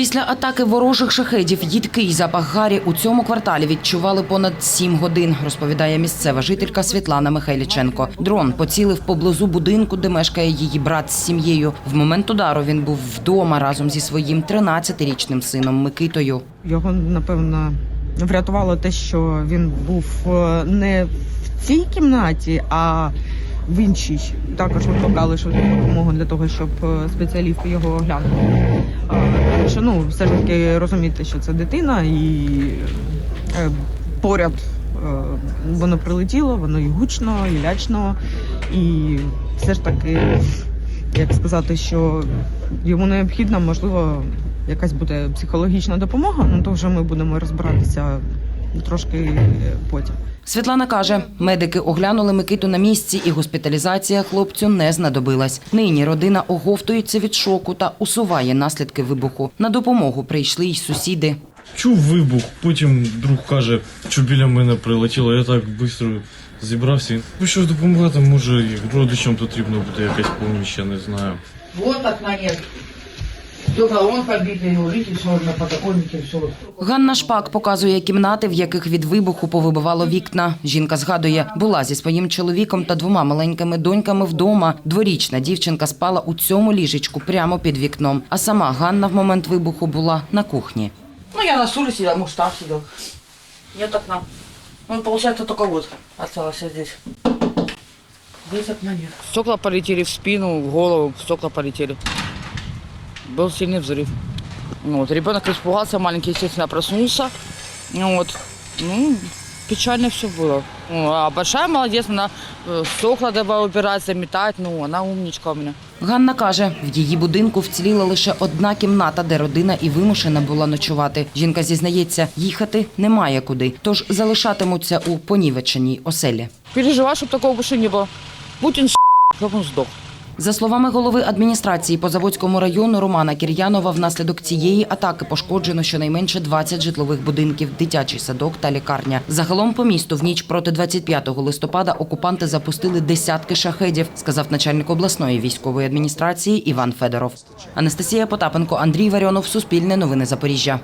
Після атаки ворожих шахедів їдкий запах гарі у цьому кварталі відчували понад сім годин, розповідає місцева жителька Світлана Михайліченко. Дрон поцілив поблизу будинку, де мешкає її брат з сім'єю. В момент удару він був вдома разом зі своїм 13-річним сином Микитою. Його напевно врятувало те, що він був е, не в цій кімнаті, а в іншій. Також викликали швидку допомогу для того, щоб е, спеціалісти його оглянули. Що ну все ж таки розуміти, що це дитина, і е, поряд е, воно прилетіло, воно і гучно, і лячно, і все ж таки, як сказати, що йому необхідна, можливо, якась буде психологічна допомога, ну то вже ми будемо розбиратися трошки е, потім. Світлана каже, медики оглянули Микиту на місці, і госпіталізація хлопцю не знадобилась. Нині родина оговтується від шоку та усуває наслідки вибуху. На допомогу прийшли й сусіди. Чув вибух, потім друг каже, що біля мене прилетіло. Я так швидко зібрався. Ну що допомагати, може і родичам потрібно буде якась поміч, я не знаю. Вот окна нет. Все. Ганна Шпак показує кімнати, в яких від вибуху повибивало вікна. Жінка згадує, була зі своїм чоловіком та двома маленькими доньками вдома. Дворічна дівчинка спала у цьому ліжечку прямо під вікном. А сама Ганна в момент вибуху була на кухні. Ну, я на стуле сидел, муж там сидел. Нет окна. Ну, получается, только вот осталось здесь. Здесь окна нет. Стекла полетели в спину, в голову, стекла полетели Был сильный взрыв. Ну Вот. Ребенок испугался, маленький, естественно, проснулся. Ну Вот. Ну, печально все было. Ну, а большая молодец, она э, стекла давай убирать, заметать. Ну, она умничка у меня. Ганна каже, в її будинку вціліла лише одна кімната, де родина і вимушена була ночувати. Жінка зізнається, їхати немає куди, тож залишатимуться у понівеченій оселі. Переживаю, чтобы такого больше не было. Путин, чтобы он сдох. За словами голови адміністрації по Заводському району Романа Кір'янова, внаслідок цієї атаки пошкоджено щонайменше 20 житлових будинків, дитячий садок та лікарня. Загалом по місту в ніч проти 25 листопада окупанти запустили десятки шахедів, сказав начальник обласної військової адміністрації Іван Федоров. Анастасія Потапенко, Андрій Варіонов, Суспільне новини Запоріжжя.